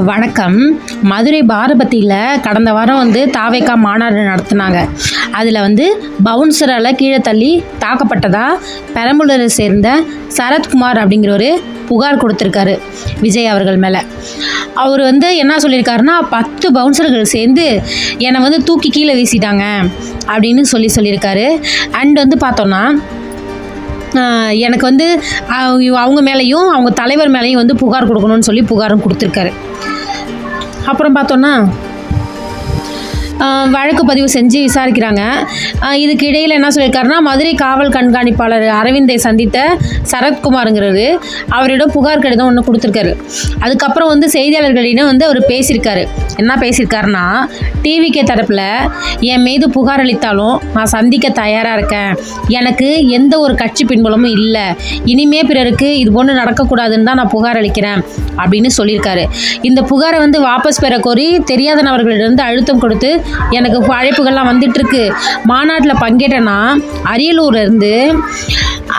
வணக்கம். மதுரை பாரபத்தியில் கடந்த வாரம் வந்து தாவேக்கா மாநாடு நடத்தினாங்க. அதில் வந்து பவுன்சரால் கீழே தள்ளி தாக்கப்பட்டதா பெரம்பலூரை சேர்ந்த சரத்குமார் அப்படிங்கிற ஒரு புகார் கொடுத்துருக்காரு விஜய் அவர்கள் மேலே. அவர் வந்து என்ன சொல்லியிருக்காருன்னா பத்து பவுன்சர்கள் சேர்ந்து என்னை வந்து தூக்கி கீழே வீசிட்டாங்க அப்படின்னு சொல்லி சொல்லியிருக்காரு. அண்ட் வந்து பார்த்தோன்னா எனக்கு வந்து அவங்க அவங்க மேலேயும் அவங்க தலைவர் மேலேயும் வந்து புகார் கொடுக்கணும்னு சொல்லி புகாரும் கொடுத்துருக்காரு. அப்புறம் பார்த்தோன்னா வழக்கு பதிவு செஞ்சு விசாரிக்கிறாங்க. இதுக்கு இடையில் என்ன சொல்லியிருக்காருன்னா மதுரை காவல் கண்காணிப்பாளர் அரவிந்தை சந்தித்த சரத்குமாருங்கிறது அவரிடம் புகார் கடிதம் ஒன்று கொடுத்துருக்காரு. அதுக்கப்புறம் வந்து செய்தியாளர்களிடம் வந்து அவர் பேசியிருக்காரு. என்ன பேசியிருக்காருன்னா டிவிகே தரப்பில் என் மீது புகார் அளித்தாலும் நான் சந்திக்க தயாராக இருக்கேன். எனக்கு எந்த ஒரு கட்சி பின்புலமும் இல்லை. இனிமே பிறருக்கு இது போன்று நடக்கக்கூடாதுன்னு தான் நான் புகார் அளிக்கிறேன் அப்படின்னு சொல்லியிருக்காரு. இந்த புகாரை வந்து வாபஸ் பெற கோரி தெரியாத நபர்களிடம் அழுத்தம் கொடுத்து எனக்கு அழைப்புகள்லாம் வந்துட்டுருக்கு. மாநாட்டில் பங்கேற்றேன்னா அரியலூர்லேருந்து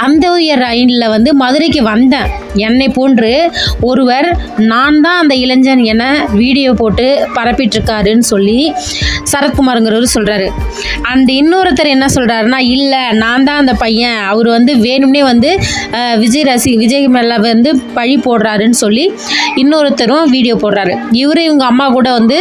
அந்த ரயிலில் வந்து மதுரைக்கு வந்தேன். என்னை போன்று ஒருவர் நான் தான் அந்த இளைஞன் என வீடியோ போட்டு பரப்பிட்டுருக்காருன்னு சொல்லி சரத்குமாருங்கிறவர் சொல்கிறாரு அண்ட் இன்னொருத்தர் என்ன சொல்கிறாருன்னா இல்லை நான் தான் அந்த பையன். அவர் வந்து வேணும்னே வந்து விஜய் ரசி விஜய் மேலே வந்து பழி போடுறாருன்னு சொல்லி இன்னொருத்தரும் வீடியோ போடுறாரு. இவரு இவங்க அம்மா கூட வந்து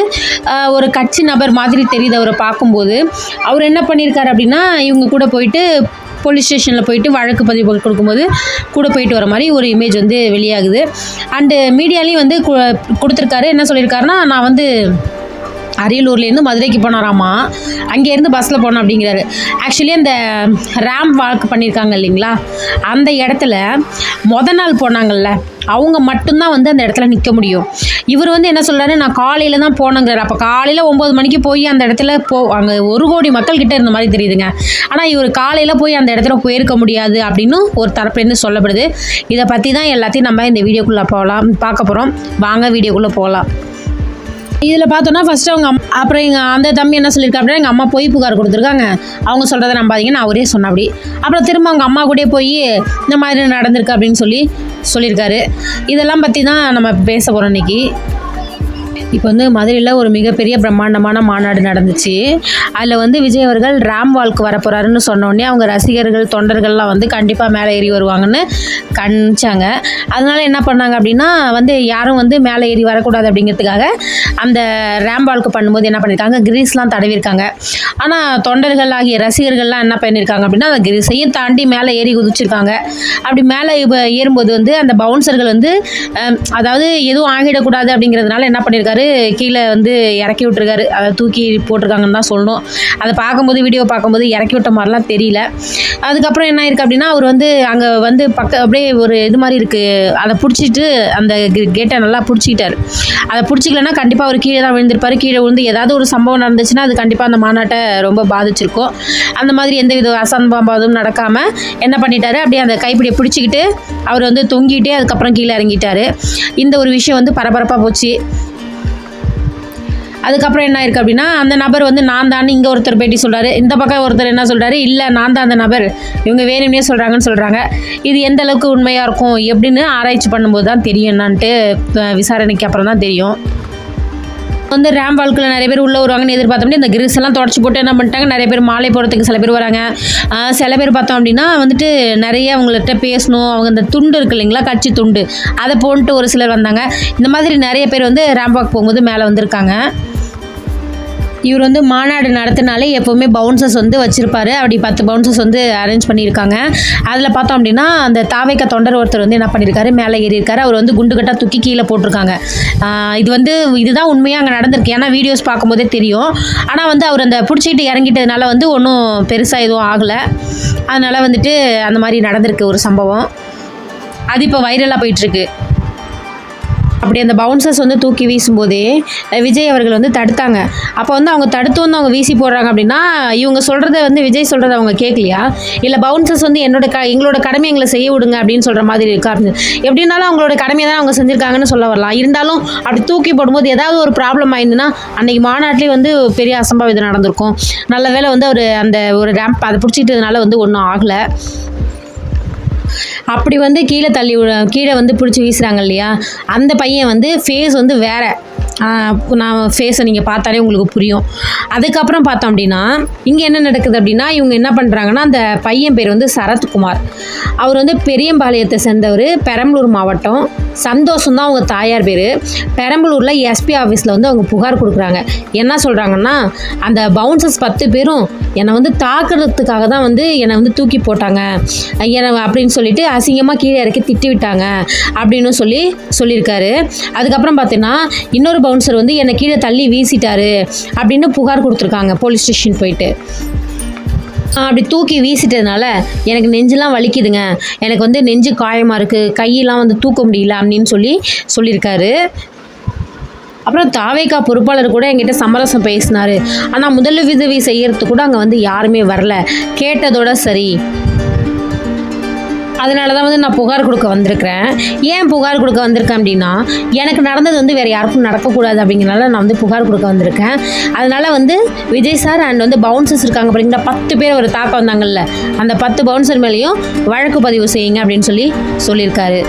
ஒரு கட்சி நபர் மாதிரி தெரியுது அவரை பார்க்கும்போது. அவர் என்ன பண்ணியிருக்காரு அப்படின்னா இவங்க கூட போயிட்டு போலீஸ் ஸ்டேஷனில் போயிட்டு வழக்கு பதிவு கொடுக்கும்போது கூட போயிட்டு வர மாதிரி ஒரு இமேஜ் வந்து வெளியாகுது. அண்டு மீடியாலையும் வந்து கு- கொடுத்துருக்காரு. என்ன சொல்லியிருக்காருன்னா நான் வந்து அரியலூர்லேருந்து மதுரைக்கு போனாராமா அங்கேருந்து பஸ்ஸில் போனோம் அப்படிங்கிறாரு. ஆக்சுவலி அந்த ரேம் வாக்கு பண்ணியிருக்காங்க இல்லைங்களா? அந்த இடத்துல மொதல் நாள் போனாங்கல்ல அவங்க மட்டும்தான் வந்து அந்த இடத்துல நிற்க முடியும். இவர் வந்து என்ன சொல்கிறாரு நான் காலையில் தான் போனேங்கிறார். அப்போ காலையில் ஒம்பது மணிக்கு போய் அந்த இடத்துல போ அங்கே ஒரு கோடி மக்கள் கிட்ட இருந்த மாதிரி தெரியுதுங்க. ஆனால் இவர் காலையில் போய் அந்த இடத்துல போயிருக்க முடியாது அப்படின்னு ஒரு தரப்புலேருந்து சொல்லப்படுது. இதை பற்றி தான் எல்லாத்தையும் நம்ம இந்த வீடியோக்குள்ளே போகலாம் பார்க்க போகிறோம் வாங்க வீடியோக்குள்ளே போகலாம் இதில் பார்த்தோன்னா ஃபர்ஸ்ட் அவங்க அம் அப்புறம் எங்கள் அந்த தம்பி என்ன சொல்லியிருக்கா அப்படின்னா எங்கள் அம்மா போய் புகார் கொடுத்துருக்காங்க. அவங்க சொல்கிறத நம்பாதீங்கன்னு அவரே சொன்ன அப்படி. அப்புறம் திரும்ப அவங்க அம்மா கூடயே போய் இந்த மாதிரி நடந்திருக்கு அப்படின்னு சொல்லி சொல்லியிருக்காரு. இதெல்லாம் பற்றி தான் நம்ம பேச போகிறோம் இன்னைக்கு. இப்போ வந்து மதுரையில் ஒரு மிகப்பெரிய பிரம்மாண்டமான மாநாடு நடந்துச்சு. அதில் வந்து விஜய் அவர்கள் ராம் வால்க்கு வர போகிறாருன்னு சொன்னோடனே அவங்க ரசிகர்கள் தொண்டர்கள்லாம் வந்து கண்டிப்பாக மேலே ஏறி வருவாங்கன்னு கணிச்சாங்க. அதனால என்ன பண்ணாங்க அப்படின்னா வந்து யாரும் வந்து மேலே ஏறி வரக்கூடாது அப்படிங்கிறதுக்காக அந்த ரேம் வால்க்கு பண்ணும்போது என்ன பண்ணியிருக்காங்க கிரீஸ்லாம் தடவிருக்காங்க. ஆனால் தொண்டர்கள் ஆகிய ரசிகர்கள்லாம் என்ன பண்ணியிருக்காங்க அப்படின்னா அந்த கிரீஸையும் தாண்டி மேலே ஏறி குதிச்சிருக்காங்க. அப்படி மேலே ஏறும்போது வந்து அந்த பவுன்சர்கள் வந்து அதாவது எதுவும் ஆகிடக்கூடாது அப்படிங்கிறதுனால என்ன பண்ணியிருக்காரு கீழே வந்து இறக்கி விட்டுருக்காரு. அதை தூக்கி போட்டிருக்காங்கன்னு தான் சொல்லணும். அதை பார்க்கும்போது வீடியோ பார்க்கும்போது இறக்கி விட்ட மாதிரிலாம் தெரியல. அதுக்கப்புறம் என்ன இருக்குது அப்படின்னா அவர் வந்து அங்கே வந்து பக்க அப்படியே ஒரு இது மாதிரி இருக்குது அதை பிடிச்சிட்டு அந்த கேட்டை நல்லா பிடிச்சிக்கிட்டார். அதை பிடிச்சிக்கலன்னா கண்டிப்பாக அவர் கீழே தான் விழுந்திருப்பார். கீழே விழுந்து ஏதாவது ஒரு சம்பவம் நடந்துச்சுன்னா அது கண்டிப்பாக அந்த மாநாட்டை ரொம்ப பாதிச்சிருக்கும். அந்த மாதிரி எந்த வித அசம்பாவதும் நடக்காமல் என்ன பண்ணிட்டாரு? அப்படியே அந்த கைப்பிடியை பிடிச்சிக்கிட்டு அவர் வந்து தொங்கிட்டே அதுக்கப்புறம் கீழே இறங்கிட்டார். இந்த ஒரு விஷயம் வந்து பரபரப்பாக போச்சு. அதுக்கப்புறம் என்ன இருக்குது அப்படின்னா அந்த நபர் வந்து நான் தான் இங்கே ஒருத்தர் பேட்டி சொல்கிறாரு இந்த பக்கம் ஒருத்தர் என்ன சொல்கிறாரு இல்லை நான் தான் அந்த நபர். இவங்க வேணும்னே சொல்கிறாங்கன்னு சொல்கிறாங்க இது எந்த அளவுக்கு உண்மையாக இருக்கும்? எப்படின்னு ஆராய்ச்சி பண்ணும்போது தான் தெரியும் என்னான்ட்டு விசாரணைக்கு அப்புறம் தான் தெரியும். வந்து ரேம் வாழ்க்கையில் நிறைய பேர் உள்ளே வருவாங்கன்னு எதிர்பார்த்தோம்னா இந்த கிரிஸ் எல்லாம் தொடச்சி போட்டு என்ன பண்ணிட்டாங்க? நிறைய பேர் மாலை போகிறதுக்கு சில பேர் வராங்க. சில பேர் பார்த்தோம் அப்படின்னா வந்துட்டு நிறைய அவங்கள்ட்ட பேசணும். அவங்க இந்த துண்டு இருக்கு இல்லைங்களா? கட்சி துண்டு. அதை போன்ட்டு ஒரு சிலர் வந்தாங்க. இந்த மாதிரி நிறைய பேர் வந்து ரேம் வாக் போகும்போது மேலே வந்திருக்காங்க. இவர் வந்து மாநாடு நடத்தினாலே எப்போவுமே பவுன்சர்ஸ் வந்து வச்சுருப்பாரு. அப்படி பத்து பவுன்சர்ஸ் வந்து அரேஞ்ச் பண்ணியிருக்காங்க. அதில் பார்த்தோம் அப்படின்னா அந்த தாவைக்க தொண்டர் ஒருத்தர் வந்து என்ன பண்ணியிருக்காரு? மேலே ஏறியிருக்காரு அவர் வந்து குண்டு கட்டாக தூக்கி கீழே போட்டிருக்காங்க. இது வந்து இதுதான் உண்மையாக அங்கே நடந்திருக்கு. ஏன்னா வீடியோஸ் பார்க்கும்போதே தெரியும். ஆனால் வந்து அவர் அந்த பிடிச்சிக்கிட்டு இறங்கிட்டதுனால வந்து ஒன்றும் பெருசாக எதுவும் ஆகலை. அதனால் வந்துட்டு அந்த மாதிரி நடந்திருக்கு ஒரு சம்பவம். அது இப்போ வைரலாக போயிட்டுருக்கு அப்படி அந்த பவுன்சர்ஸ் வந்து தூக்கி வீசும்போதே விஜய் அவர்கள் வந்து தடுத்தாங்க. அப்போ வந்து அவங்க தடுத்து வந்து அவங்க வீசி போடுறாங்க அப்படின்னா இவங்க சொல்கிறத வந்து விஜய் சொல்கிறத அவங்க கேட்கலையா இல்லை பவுன்சர்ஸ் வந்து என்னோட க எங்களோட கடமை எங்களை செய்ய விடுங்க அப்படின்னு சொல்கிற மாதிரி இருக்கா? எப்படின்னாலும் அவங்களோட கடமையை தான் அவங்க செஞ்சுருக்காங்கன்னு சொல்ல வரலாம். இருந்தாலும் அப்படி தூக்கி போடும்போது ஏதாவது ஒரு ப்ராப்ளம் ஆயிருந்துன்னா அன்றைக்கி மாநாட்டிலே வந்து பெரிய அசம்பாவிதம் நடந்திருக்கும். நல்ல வேளை வந்து அவர் அந்த ஒரு ரேம்ப் அதை பிடிச்சிக்கிட்டதுனால வந்து ஒன்றும் ஆகலை. அப்படி வந்து கீழே தள்ளி கீழே வந்து பிடிச்சி வீசுகிறாங்க இல்லையா? அந்த பையன் வந்து ஃபேஸ் வந்து வேறு. நான் ஃபேஸை நீங்கள் பார்த்தாலே உங்களுக்கு புரியும். அதுக்கப்புறம் பார்த்தோம் அப்படின்னா இங்கே என்ன நடக்குது அப்படின்னா இவங்க என்ன பண்ணுறாங்கன்னா அந்த பையன் பேர் வந்து சரத்குமார். அவர் வந்து பெரியம்பாளையத்தை சேர்ந்தவர் பெரம்பலூர் மாவட்டம். சந்தோஷம் தான் அவங்க தாயார் பேர். பெரம்பலூரில் எஸ்பி ஆஃபீஸில் வந்து அவங்க புகார் கொடுக்குறாங்க. என்ன சொல்கிறாங்கன்னா அந்த பவுன்சர்ஸ் பத்து பேரும் என்னை வந்து தாக்குறதுக்காக தான் வந்து என்னை வந்து தூக்கி போட்டாங்க. என்னை அப்படின்னு சொல்லிட்டு அசிங்கமாக கீழே இறக்கி திட்டி விட்டாங்க. அப்படின்னு சொல்லி சொல்லியிருக்காரு. அதுக்கப்புறம் பார்த்தீங்கன்னா இன்னொரு பவுன்சர் வந்து என்னை கீழே தள்ளி வீசிட்டாரு அப்படின்னு புகார் கொடுத்துருக்காங்க போலீஸ் ஸ்டேஷன் போயிட்டு. அப்படி தூக்கி வீசிட்டதுனால எனக்கு நெஞ்செலாம் வலிக்குதுங்க. எனக்கு வந்து நெஞ்சு காயமாக இருக்குது கையெல்லாம் வந்து தூக்க முடியல அப்படின்னு சொல்லி சொல்லியிருக்காரு. அப்புறம் தாவேக்கா பொறுப்பாளர் கூட என்கிட்ட சமரசம் பேசினார். ஆனால் முதலுதவி செய்கிறது கூட அங்கே வந்து யாருமே வரல. கேட்டதோட சரி. அதனால தான் வந்து நான் புகார் கொடுக்க வந்திருக்கிறேன். ஏன் புகார் கொடுக்க வந்திருக்கேன் அப்படின்னா எனக்கு நடந்தது வந்து வேறு யாருக்கும் நடக்கக்கூடாது அப்படிங்கிறனால நான் வந்து புகார் கொடுக்க வந்திருக்கேன். அதனால் வந்து விஜய் சார் அண்ட் வந்து பவுன்சர்ஸ் இருக்காங்க பார்த்தீங்களா பத்து பேர் ஒரு தாக்கம் வந்தாங்கல்ல அந்த பத்து பவுன்சர் மேலேயும் வழக்கு பதிவு செய்யுங்க அப்படின்னு சொல்லி சொல்லியிருக்காரு.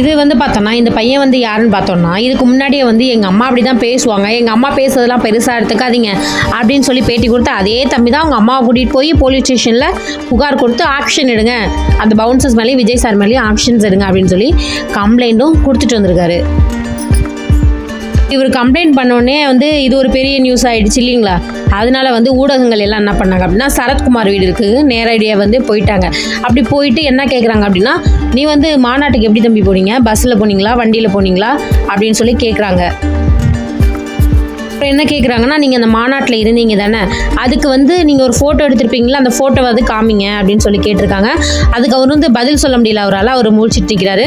இது வந்து பார்த்தோன்னா இந்த பையன் வந்து யாருன்னு பார்த்தோம்னா இதுக்கு முன்னாடியே வந்து எங்கள் அம்மா அப்படி தான் பேசுவாங்க. எங்கள் அம்மா பேசுறதெல்லாம் பெருசாக எடுத்துக்காதீங்க அப்படின்னு சொல்லி பேட்டி கொடுத்து அதே தம்பி தான் அவங்க அம்மாவை கூட்டிகிட்டு போய் போலீஸ் ஸ்டேஷனில் புகார் கொடுத்து ஆக்ஷன் எடுங்க. அந்த பவுன்சர்ஸ் மேலேயும் விஜய் சார் மேலேயும் ஆக்ஷன்ஸ் எடுங்க அப்படின்னு சொல்லி கம்ப்ளைண்ட்டும் கொடுத்துட்டு வந்திருக்காரு. இவர் கம்ப்ளைண்ட் பண்ணோடனே வந்து இது ஒரு பெரிய நியூஸ் ஆகிடுச்சு இல்லைங்களா? அதனால வந்து ஊடகங்கள் எல்லாம் என்ன பண்ணாங்க அப்படின்னா சரத்குமார் வீடு இருக்குது நேரடியாக வந்து போயிட்டாங்க. அப்படி போயிட்டு என்ன கேட்குறாங்க அப்படின்னா நீ வந்து மாநாட்டுக்கு எப்படி தம்பி போனீங்க? பஸ்ஸில் போனீங்களா? வண்டியில் போனீங்களா? அப்படின்னு சொல்லி கேட்குறாங்க அப்புறம் என்ன கேட்குறாங்கன்னா நீங்கள் அந்த மாநாட்டில் இருந்தீங்க தானே? அதுக்கு வந்து நீங்கள் ஒரு ஃபோட்டோ எடுத்திருப்பீங்களா அந்த ஃபோட்டோ வந்து காமிங்க அப்படின்னு சொல்லி கேட்டிருக்காங்க. அதுக்கு அவர் வந்து பதில் சொல்ல முடியல அவரால் அவர் முழிச்சிட்டு இருக்கிறாரு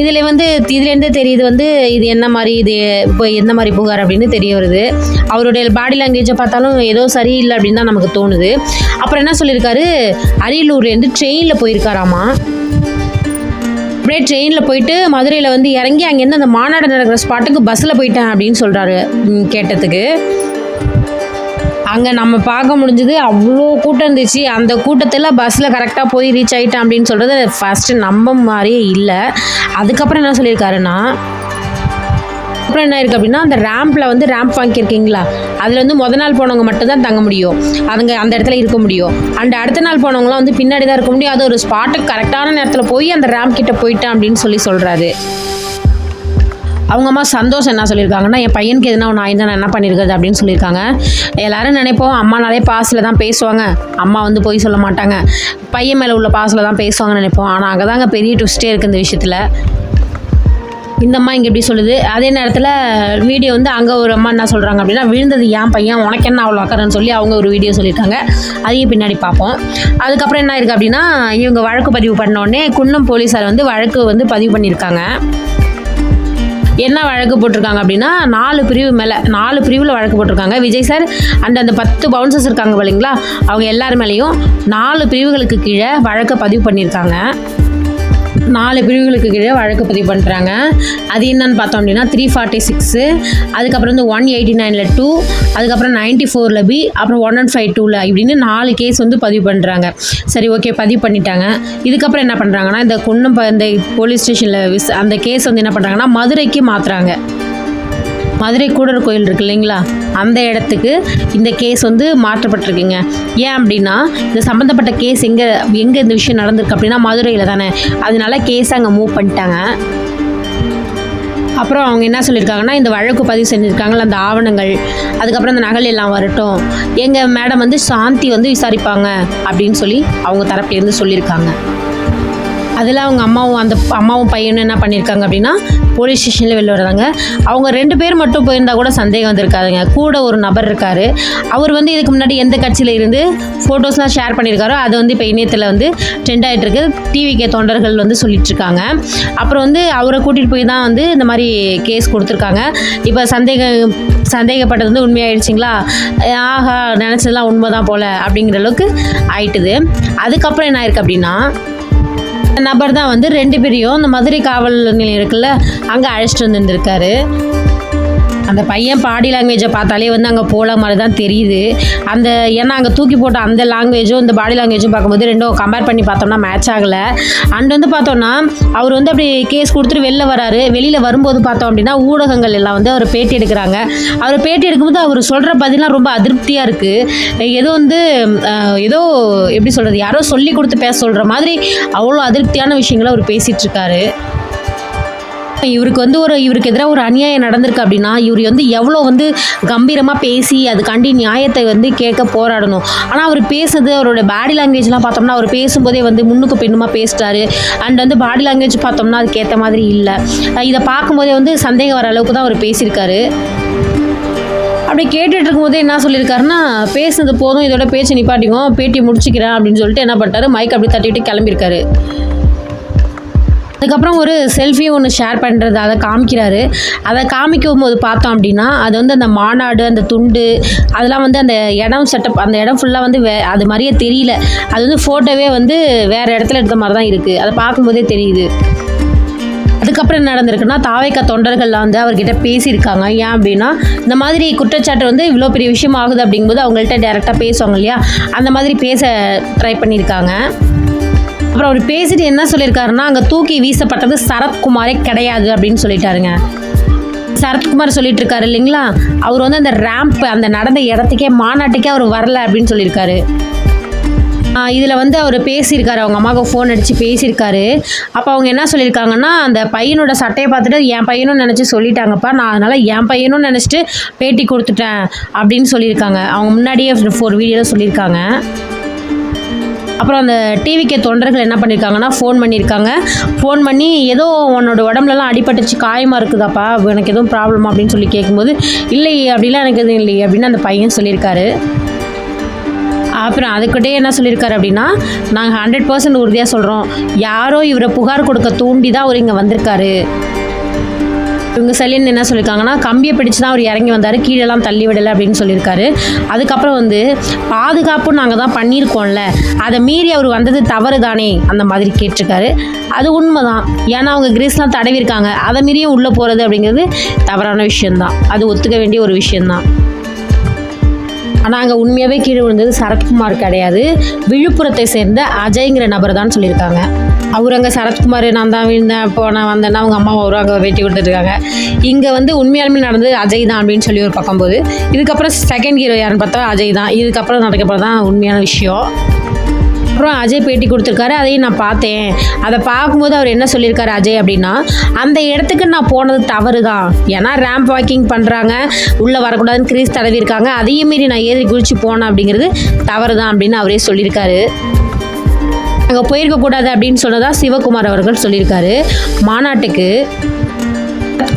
இதில் வந்து இதுலேருந்து தெரியுது வந்து இது என்ன மாதிரி இது இப்போ எந்த மாதிரி புகார் அப்படின்னு தெரிய வருது. அவருடைய பாடி லாங்குவேஜை பார்த்தாலும் ஏதோ சரியில்லை அப்படின்னு தான் நமக்கு தோணுது. அப்புறம் என்ன சொல்லியிருக்காரு? அரியலூர்லேருந்து ட்ரெயினில் போயிருக்காராமா? அப்படியே ட்ரெயினில் போயிட்டு மதுரையில் வந்து இறங்கி அங்கேருந்து அந்த மாநாடு நடக்கிற ஸ்பாட்டுக்கு பஸ்ஸில் போயிட்டேன் அப்படின்னு சொல்கிறாரு கேட்டதுக்கு. அங்கே நம்ம பார்க்க முடிஞ்சது அவ்வளோ கூட்டம் இருந்துச்சு. அந்த கூட்டத்தில் பஸ்ஸில் கரெக்டாக போய் ரீச் ஆகிட்டேன் அப்படின்னு சொல்கிறது ஃபஸ்ட்டு நம்ப மாதிரியே இல்லை. அதுக்கப்புறம் என்ன சொல்லியிருக்காருன்னா அப்புறம் என்ன இருக்குது அப்படின்னா அந்த ரேம்பில் வந்து ரேம்ப் வாங்கியிருக்கீங்களா? அதில் வந்து முத நாள் போனவங்க மட்டும்தான் தங்க முடியும். அதுங்க அந்த இடத்துல இருக்க முடியும். அண்ட் அடுத்த நாள் போனவங்களாம் வந்து பின்னாடி தான் இருக்க முடியும். அது ஒரு ஸ்பாட்டுக்கு கரெக்டான நேரத்தில் போய் அந்த ரேம்ப் கிட்ட போயிட்டேன் அப்படின்னு சொல்லி சொல்கிறாரு அவங்க அம்மா சந்தோஷம் என்ன சொல்லியிருக்காங்கன்னா என் பையனுக்கு எதுனா ஒன்று ஆயிருந்தா நான் என்ன பண்ணியிருக்கிறது அப்படின்னு சொல்லியிருக்காங்க. எல்லாரும் நினைப்போம் அம்மானாலே பாசில் தான் பேசுவாங்க. அம்மா வந்து பொய் சொல்ல மாட்டாங்க. பையன் மேலே உள்ள பாசில் தான் பேசுவாங்கன்னு நினைப்போம். ஆனால் அங்கே தாங்க பெரிய ட்விஸ்டே இருக்குது இந்த விஷயத்தில். இந்த அம்மா இங்கே எப்படி சொல்லுது. அதே நேரத்தில் வீடியோ வந்து அங்கே ஒரு அம்மா என்ன சொல்கிறாங்க அப்படின்னா விழுந்தது ஏன் பையன் உனக்கு என்ன அவ்வளோ அக்கறைன்னு சொல்லி அவங்க ஒரு வீடியோ சொல்லியிருக்காங்க. அதையும் பின்னாடி பார்ப்போம். அதுக்கப்புறம் என்ன இருக்குது அப்படின்னா இவங்க வழக்கு பதிவு பண்ண உடனே குன்னம் போலீஸார் வந்து வழக்கு வந்து பதிவு பண்ணியிருக்காங்க. என்ன வழக்கு போட்டிருக்காங்க அப்படின்னா நாலு பிரிவு மேலே நாலு பிரிவில் வழக்கு போட்டிருக்காங்க. விஜய் சார் அண்ட் அந்த பத்து பவுன்சர்ஸ் இருக்காங்க இல்லைங்களா அவங்க எல்லார் மேலேயும் நாலு பிரிவுகளுக்கு கீழே வழக்கை பதிவு பண்ணியிருக்காங்க. நாலு பிரிவுகளுக்கு கீழே வழக்கு பதிவு பண்ணுறாங்க அது என்னன்னு பார்த்தோம் அப்படின்னா த்ரீ ஃபார்ட்டி சிக்ஸு அதுக்கப்புறம் வந்து ஒன் எயிட்டி நைனில் டூ அதுக்கப்புறம் நைன்ட்டி ஃபோரில் பி அப்புறம் ஒன் அண்ட் ஃபைவ் டூவில் இப்படின்னு நாலு கேஸ் வந்து பதிவு பண்ணுறாங்க சரி ஓகே பதிவு பண்ணிட்டாங்க. இதுக்கப்புறம் என்ன பண்ணுறாங்கன்னா இந்த குன்னம் இந்த போலீஸ் ஸ்டேஷனில் விஸ் அந்த கேஸ் வந்து என்ன பண்ணுறாங்கன்னா மதுரைக்கு மாற்றுறாங்க மதுரை கூடர் கோயில் இருக்கு இல்லைங்களா? அந்த இடத்துக்கு இந்த கேஸ் வந்து மாற்றப்பட்டிருக்குங்க. ஏன் அப்படின்னா இந்த சம்மந்தப்பட்ட கேஸ் எங்கே எங்கே இந்த விஷயம் நடந்திருக்கு அப்படின்னா மதுரையில் தானே. அதனால கேஸ் அங்கே மூவ் பண்ணிட்டாங்க. அப்புறம் அவங்க என்ன சொல்லியிருக்காங்கன்னா இந்த வழக்கு பதிவு செஞ்சுருக்காங்களா அந்த ஆவணங்கள். அதுக்கப்புறம் அந்த நகல் எல்லாம் வரட்டும். எங்கள் மேடம் வந்து சாந்தி வந்து விசாரிப்பாங்க அப்படின்னு சொல்லி அவங்க தரப்புலேருந்து சொல்லியிருக்காங்க. அதில் அவங்க அம்மாவும் அந்த அம்மாவும் பையனும் என்ன பண்ணியிருக்காங்க அப்படின்னா போலீஸ் ஸ்டேஷனில் வெளில வர்றாங்க. அவங்க ரெண்டு பேர் மட்டும் போயிருந்தா கூட சந்தேகம் வந்திருக்காதுங்க. கூட ஒரு நபர் இருக்கார். அவர் வந்து இதுக்கு முன்னாடி எந்த கட்சியில் இருந்து ஃபோட்டோஸ்லாம் ஷேர் பண்ணியிருக்காரோ அது வந்து இப்போ இணையத்தில் வந்து ட்ரெண்ட் ஆகிட்டு இருக்கு. டிவிகே தொண்டர்கள் வந்து சொல்லிட்டுருக்காங்க அப்புறம் வந்து அவரை கூட்டிகிட்டு போய் தான் வந்து இந்த மாதிரி கேஸ் கொடுத்துருக்காங்க. இப்போ சந்தேகம் சந்தேகப்பட்டது வந்து உண்மையாயிடுச்சிங்களா? ஆஹா நினச்சதெல்லாம் உண்மை தான் போல் அப்படிங்கிற அளவுக்கு ஆயிட்டுது. அதுக்கப்புறம் என்ன ஆயிருக்கு அப்படின்னா நபர் தான் வந்து ரெண்டு பேரையும் இந்த மதுரை காவல் நிலையம் இருக்குல்ல அங்கே அழைச்சிட்டு வந்துருந்துருக்காரு. அந்த பையன் பாடி லாங்குவேஜை பார்த்தாலே வந்து அங்கே போல மாதிரி தான் தெரியுது. அந்த ஏன்னா அங்கே தூக்கி போட்ட அந்த லாங்குவேஜும் இந்த பாடி லாங்குவேஜும் பார்க்கும்போது ரெண்டும் கம்பேர் பண்ணி பார்த்தோம்னா மேட்ச் ஆகலை. அண்ட் வந்து பார்த்தோம்னா அவர் வந்து அப்படி கேஸ் கொடுத்துட்டு வெளில வராரு. வெளியில் வரும்போது பார்த்தோம் அப்படின்னா ஊடகங்கள் எல்லாம் வந்து அவர் பேட்டி எடுக்கிறாங்க. அவர் பேட்டி எடுக்கும்போது அவர் சொல்கிற பதிலாம் ரொம்ப அதிருப்தியாக இருக்குது ஏதோ வந்து ஏதோ எப்படி சொல்கிறது யாரோ சொல்லி கொடுத்து பேச சொல்கிற மாதிரி அவ்வளோ அதிருப்தியான விஷயங்களை அவர் பேசிகிட்ருக்காரு இவருக்கு வந்து ஒரு இவருக்கு எதிராக ஒரு அநியாயம் நடந்திருக்கு அப்படின்னா இவர் வந்து எவ்வளோ வந்து கம்பீரமாக பேசி அதுக்காண்டி நியாயத்தை வந்து கேட்க போராடணும். ஆனால் அவர் பேசுறது அவரோட பாடி லாங்குவேஜ்லாம் பார்த்தோம்னா அவர் பேசும்போதே வந்து முன்னுக்கு பின்னுமா பேசிட்டாரு. அண்ட் வந்து பாடி லாங்குவேஜ் பார்த்தோம்னா அதுக்கேற்ற மாதிரி இல்லை. இதை பார்க்கும்போதே வந்து சந்தேகம் வர அளவுக்கு தான் அவர் பேசியிருக்காரு. அப்படி கேட்டுட்டு இருக்கும்போது என்ன சொல்லியிருக்காருன்னா பேசுனது போதும் இதோட பேச்சு நிப்பாட்டிக்கும் பேட்டி முடிச்சுக்கிறேன் அப்படின்னு சொல்லிட்டு என்ன பண்ணிட்டாரு மைக் அப்படி தட்டிட்டு கிளம்பியிருக்காரு. அதுக்கப்புறம் ஒரு செல்ஃபி ஒன்று ஷேர் பண்ணுறது அதை காமிக்கிறாரு. அதை காமிக்கும் போது பார்த்தோம் அப்படின்னா அது வந்து அந்த மாநாடு அந்த துண்டு அதெல்லாம் வந்து அந்த இடம் செட்டப் அந்த இடம் ஃபுல்லாக வந்து வே அது மாதிரியே தெரியல. அது வந்து ஃபோட்டோவே வந்து வேறு இடத்துல எடுத்த மாதிரி தான் இருக்குது அதை பார்க்கும்போதே தெரியுது. அதுக்கப்புறம் என்ன நடந்திருக்குன்னா தாவைக்க தொண்டர்கள்லாம் வந்து அவர்கிட்ட பேசியிருக்காங்க. ஏன் அப்படின்னா இந்த மாதிரி குற்றச்சாட்டு வந்து இவ்வளோ பெரிய விஷயம் ஆகுது அப்படிங்கும்போது அவங்கள்ட்ட டேரெக்டாக பேசுவாங்க இல்லையா? அந்த மாதிரி பேச ட்ரை பண்ணியிருக்காங்க. அப்புறம் அவர் பேசிட்டு என்ன சொல்லியிருக்காருன்னா அங்கே தூக்கி வீசப்பட்டது சரத்குமாரே கிடையாது அப்படின்னு சொல்லிட்டாருங்க. சரத்குமார் சொல்லிட்டு இருக்காரு இல்லைங்களா? அவர் வந்து அந்த ரேம்ப் அந்த நடந்த இடத்துக்கே மாநாட்டுக்கே அவர் வரல அப்படின்னு சொல்லியிருக்காரு. இதில் வந்து அவர் பேசியிருக்காரு அவங்க அம்மாவுக்கு ஃபோன் அடித்து பேசியிருக்காரு. அப்போ அவங்க என்ன சொல்லியிருக்காங்கன்னா அந்த பையனோட சட்டையை பார்த்துட்டு என் பையனும் நினச்சி சொல்லிட்டாங்கப்பா நான் அதனால் என் பையனும் நினச்சிட்டு பேட்டி கொடுத்துட்டேன் அப்படின்னு சொல்லியிருக்காங்க. அவங்க முன்னாடியே ஒரு வீடியோவில் சொல்லியிருக்காங்க. அப்புறம் அந்த டிவிக்கு தொண்டர்கள் என்ன பண்ணியிருக்காங்கன்னா ஃபோன் பண்ணியிருக்காங்க ஃபோன் பண்ணி ஏதோ உன்னோட உடம்புலலாம் அடிபட்டுச்சு காயமாக இருக்குதாப்பா எனக்கு எதுவும் ப்ராப்ளமா அப்படின்னு சொல்லி கேட்கும்போது இல்லை அப்படிலாம் எனக்கு எதுவும் இல்லையே அப்படின்னு அந்த பையன் சொல்லியிருக்காரு. அப்புறம் அதுக்கிட்டே என்ன சொல்லியிருக்காரு அப்படின்னா நாங்கள் ஹண்ட்ரட் பர்சன்ட் உறுதியாக சொல்கிறோம் யாரோ இவரை புகார் கொடுக்க தூண்டி தான் அவர் இங்கே வந்திருக்காரு. இவங்க சலின் என்ன சொல்லியிருக்காங்கன்னா கம்பியை பிடிச்சு தான் அவர் இறங்கி வந்தார் கீழெல்லாம் தள்ளி விடலை அப்படின்னு சொல்லியிருக்காரு. அதுக்கப்புறம் வந்து பாதுகாப்பு நாங்கள் தான் பண்ணியிருக்கோம்ல அதை மீறி அவர் வந்தது தவறு தானே அந்த மாதிரி கேட்டிருக்காரு. அது உண்மை தான் ஏன்னா அவங்க கிரீஸ்லாம் தடவிருக்காங்க அதை மீறியும் உள்ளே போகிறது அப்படிங்கிறது தவறான விஷயந்தான் அது ஒத்துக்க வேண்டிய ஒரு விஷயந்தான் ஆனால் அங்கே உண்மையாகவே கீழே விழுந்தது சரத்குமார் கிடையாது. விழுப்புரத்தை சேர்ந்த அஜய்ங்கிற நபர் தான் சொல்லியிருக்காங்க. அவர் அங்கே சரத்குமார் நான் தான் விழுந்தேன் இப்போ நான் வந்தேன்னா அவங்க அம்மா வரும் அங்கே வெட்டி கொடுத்துட்ருக்காங்க இங்கே வந்து உண்மையாலுமே நடந்தது அஜய் தான் அப்படின்னு சொல்லி ஒரு பக்கம் போது இதுக்கப்புறம் செகண்ட் ஹீரோ யாருன்னு பார்த்தா அஜய் தான். இதுக்கப்புறம் நடக்கப்போ தான் உண்மையான விஷயம். அப்புறம் அஜய் பேட்டி கொடுத்துருக்காரு அதையும் நான் பார்த்தேன். அதை பார்க்கும்போது அவர் என்ன சொல்லியிருக்காரு அஜய் அப்படின்னா அந்த இடத்துக்கு நான் போனது தவறு தான். ஏன்னா ரேம்ப் வாக்கிங் பண்ணுறாங்க உள்ளே வரக்கூடாதுன்னு கிரீஸ் தடவிருக்காங்க அதையும் மீறி நான் ஏறி குளிச்சு போனேன் அப்படிங்கிறது தவறு தான் அப்படின்னு அவரே சொல்லியிருக்காரு. அங்கே போயிருக்கக்கூடாது அப்படின்னு சொன்னதா சிவகுமார் அவர்கள் சொல்லியிருக்காரு. மாநாட்டுக்கு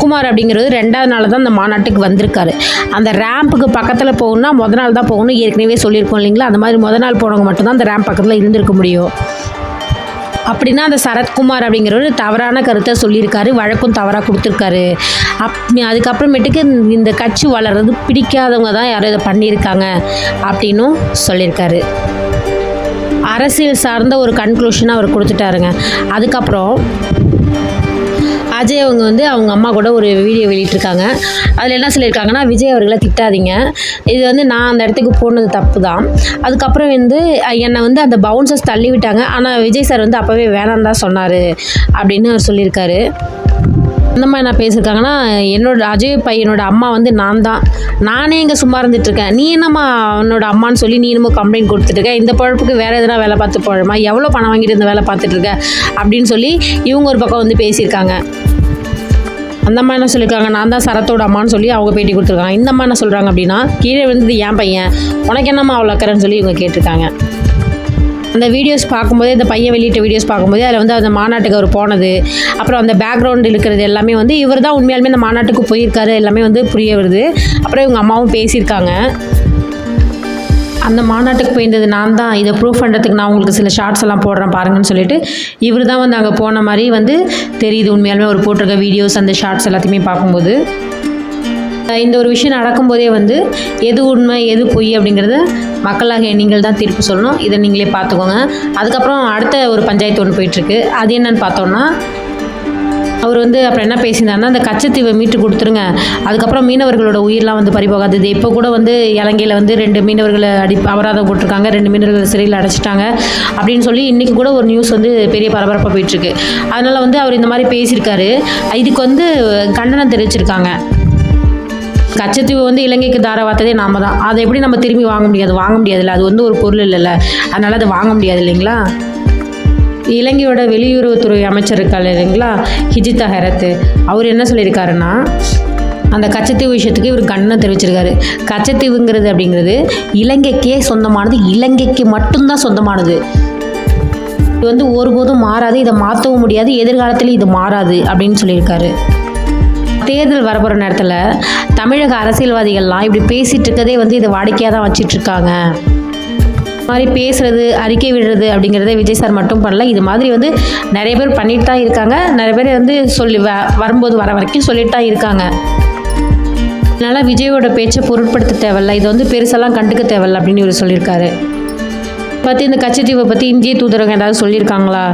குமார் அப்படிங்கிறது ரெண்டாவது நாள் தான் அந்த மாநாட்டுக்கு வந்திருக்காரு. அந்த ரேம்புக்கு பக்கத்தில் போகணும்னா முத நாள் தான் போகணும். ஏற்கனவே சொல்லியிருக்கோம் இல்லைங்களா? அந்த மாதிரி முத நாள் போனவங்க மட்டும்தான் அந்த ரேம்ப் பக்கத்தில் இருந்திருக்க முடியும். அப்படின்னா அந்த சரத்குமார் அப்படிங்கிறவர் தவறான கருத்தை சொல்லியிருக்காரு. வழக்கும் தவறாக கொடுத்துருக்காரு. அப் அதுக்கப்புறமேட்டுக்கு இந்த கட்சி வளர்றது பிடிக்காதவங்க தான் யாரும் இதை பண்ணியிருக்காங்க அப்படின்னும் சொல்லியிருக்காரு. அரசியல் சார்ந்த ஒரு கன்க்ளூஷனை அவர் கொடுத்துட்டாருங்க. அதுக்கப்புறம் அஜய் அவங்க வந்து அவங்க அம்மா கூட ஒரு வீடியோ வெளியிட்டிருக்காங்க. அதில் என்ன சொல்லியிருக்காங்கன்னா விஜய் அவர்களை திட்டாதீங்க. இது வந்து நான் அந்த இடத்துக்கு போனது தப்பு தான் அதுக்கப்புறம் வந்து என்னை வந்து அந்த பவுன்சர்ஸ் தள்ளி விட்டாங்க. ஆனால் விஜய் சார் வந்து அப்போவே வேணாம் தான் சொன்னார் அப்படின்னு அவர் சொல்லியிருக்காரு. அந்த மாதிரி என்ன பேசியிருக்காங்கன்னா என்னோட அஜய் பையனோட அம்மா வந்து நான் தான். நானே இங்கே சும்மா இருந்துட்டுருக்கேன். நீ என்னம்மா அவனோட அம்மான்னு சொல்லி நீ என்னமோ கம்ப்ளைண்ட் கொடுத்துட்டு இந்த பழப்புக்கு வேறு எதனா வேலை பார்த்து போழமா எவ்வளோ பணம் வாங்கிட்டு இந்த வேலை பார்த்துட்ருக்க அப்படின்னு சொல்லி இவங்க ஒரு பக்கம் வந்து பேசியிருக்காங்க. அந்த அம்மா என்ன சொல்லியிருக்காங்க. நான் தான் சரத்தோட அம்மான்னு சொல்லி அவங்க பேட்டி கொடுத்துருக்காங்க. இந்த அம்மா என்ன சொல்கிறாங்க அப்படின்னா கீழே விழுந்தது என் பையன். உனக்கு என்னம்மா அவ்வளோ அக்கறன்னு சொல்லி இவங்க கேட்டிருக்காங்க. அந்த வீடியோஸ் பார்க்கும்போது இந்த பையன் வெளியிட்ட வீடியோஸ் பார்க்கும்போது அதில் வந்து அந்த மாநாட்டுக்கு அவர் போனது. அப்புறம் அந்த பேக்ரவுண்ட் இருக்கிறது எல்லாமே வந்து இவர் தான் உண்மையாலுமே அந்த மாநாட்டுக்கு போயிருக்காரு எல்லாமே வந்து புரிய வருது. அப்புறம் இவங்க அம்மாவும் பேசியிருக்காங்க. அந்த மாநாட்டுக்கு போயிருந்தது நான் தான். இதை ப்ரூஃப் பண்ணுறதுக்கு நான் உங்களுக்கு சில ஷார்ட்ஸ் எல்லாம் போடுறேன் பாருங்கன்னு சொல்லிட்டு இவர் தான் வந்து அங்கே போன மாதிரி வந்து தெரியுது உண்மையாலுமே அவர் போட்டிருக்க வீடியோஸ் அந்த ஷார்ட்ஸ் எல்லாத்தையுமே பார்க்கும்போது. இந்த ஒரு விஷயம் நடக்கும்போதே வந்து எது உண்மை எது பொய் அப்படிங்கிறத மக்களாக நீங்கள் தான் தீர்ப்பு சொல்லணும். இதை நீங்களே பார்த்துக்கோங்க. அதுக்கப்புறம் அடுத்த ஒரு பஞ்சாயத்து ஒன்று போயிட்டுருக்கு. அது என்னன்னு பார்த்தோம்னா அவர் வந்து அப்புறம் என்ன பேசியிருந்தாருன்னா அந்த கச்சத்தீவை மீட்டு கொடுத்துருங்க. அதுக்கப்புறம் மீனவர்களோட உயிரெலாம் வந்து பறிபோகாது. இது இப்போ கூட வந்து இலங்கையில் வந்து ரெண்டு மீனவர்களை அடி அபராதம் போட்டிருக்காங்க. ரெண்டு மீனவர்களை சிறையில் அடைச்சிட்டாங்க. அப்படின்னு சொல்லி இன்றைக்கி கூட ஒரு நியூஸ் வந்து பெரிய பரபரப்பாக போயிட்டுருக்கு. அதனால் வந்து அவர் இந்த மாதிரி பேசியிருக்காரு. இதுக்கு வந்து கண்டனம் தெரிவிச்சிருக்காங்க. கச்சத்தீவு வந்து இலங்கைக்கு தார வார்த்ததே நாம தான். அதை எப்படி நம்ம திரும்பி வாங்க முடியாது? வாங்க முடியாதுல்ல. அது வந்து ஒரு பொருள் இல்லைல்ல. அதனால் அதை வாங்க முடியாது இல்லைங்களா? இலங்கையோட வெளியுறவுத்துறை அமைச்சர் இருக்கார் இல்லைங்களா? ஹிஜிதா ஹெரத் அவர் என்ன சொல்லியிருக்காருன்னா அந்த கச்சத்தீவு விஷயத்துக்கு இவர் கண்ணை தெரிவிச்சிருக்காரு. கச்சத்தீவுங்கிறது அப்படிங்கிறது இலங்கைக்கே சொந்தமானது இலங்கைக்கு மட்டும்தான் சொந்தமானது. இது வந்து ஒருபோதும் மாறாது. இதை மாற்றவும் முடியாது. எதிர்காலத்தில் இது மாறாது அப்படின்னு சொல்லியிருக்காரு. தேர்தல் வரப்போகிற நேரத்தில் தமிழக அரசியல்வாதிகள்லாம் இப்படி பேசிகிட்டு இருக்கதே வந்து இதை வாடிக்கையாக தான் வச்சிட்ருக்காங்க மாதிரி பேசுறது அறிக்கை விடுறது அப்படிங்கிறத விஜய் சார் மட்டும் பண்ணல. இது மாதிரி வந்து நிறைய பேர் பண்ணிட்டு தான் இருக்காங்க. நிறைய பேர் வந்து சொல்லி வ வரும்போது வர வரைக்கும் சொல்லிட்டு தான் இருக்காங்க. அதனால் விஜயோட பேச்சை பொருட்படுத்த தேவையில்ல. இதை வந்து பெருசெல்லாம் கண்டுக்க தேவையில்ல அப்படின்னு இவர் சொல்லியிருக்காரு. பற்றி இந்த கச்சத்தீவை பற்றி இந்திய தூதரகம் ஏதாவது சொல்லியிருக்காங்களா?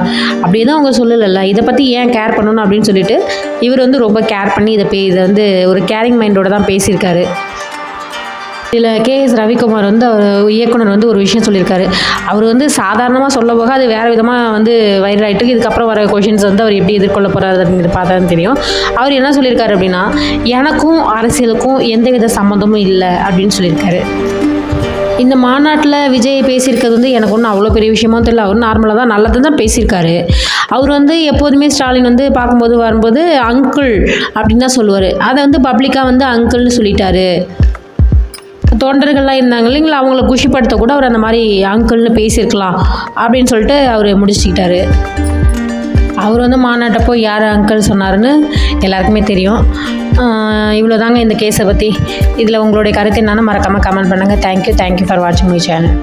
அப்படி தான் அவங்க சொல்லலைல்ல. இதை பற்றி ஏன் கேர் பண்ணணும் அப்படின்னு சொல்லிட்டு இவர் வந்து ரொம்ப கேர் பண்ணி இதை பே இதை வந்து ஒரு கேரிங் மைண்டோட தான் பேசியிருக்காரு. இதில் கேஎஸ் ரவிக்குமார் வந்து அவர் இயக்குனர் வந்து ஒரு விஷயம் சொல்லியிருக்காரு. அவர் வந்து சாதாரணமாக சொல்ல போக அது வேறு விதமாக வந்து வைரல் ஆகிட்டு இதுக்கப்புறம் வர கொஷின்ஸ் வந்து அவர் எப்படி எதிர்கொள்ள போகிறாரு அப்படிங்கிறது பார்த்தா தெரியும். அவர் என்ன சொல்லியிருக்காரு அப்படின்னா எனக்கும் அரசியலுக்கும் எந்தவித சம்மந்தமும் இல்லை அப்படின்னு சொல்லியிருக்காரு. இந்த மாநாட்டில் விஜய் பேசியிருக்கிறது வந்து எனக்கு ஒன்றும் அவ்வளோ பெரிய விஷயமும் தெரியல. அவர் நார்மலாக தான் நல்லது தான் பேசியிருக்காரு. அவர் வந்து எப்போதுமே ஸ்டாலின் வந்து பார்க்கும்போது வரும்போது அங்கிள் அப்படின்னு தான் சொல்லுவார். அதை வந்து பப்ளிக்காக வந்து அங்கிள்னு சொல்லிட்டாரு. தொண்டர்கள்லாம் இருந்தாங்க இல்லைங்களா? அவங்கள குஷிப்படுத்த கூட அவர் அந்த மாதிரி அங்கிள்னு பேசியிருக்கலாம் அப்படின்னு சொல்லிட்டு அவர் முடிச்சுக்கிட்டாரு. அவர் வந்து மாநாட்டை போய் யார் அங்கிள் சொன்னாருன்னு எல்லாருக்குமே தெரியும். இவ்வளோ தாங்க இந்த கேஸை பற்றி இதில் உங்களுடைய கருத்து என்னென்னு மறக்காமல் கமெண்ட் பண்ணுங்கள் thank you thank you for வாட்சிங் மை சேனல்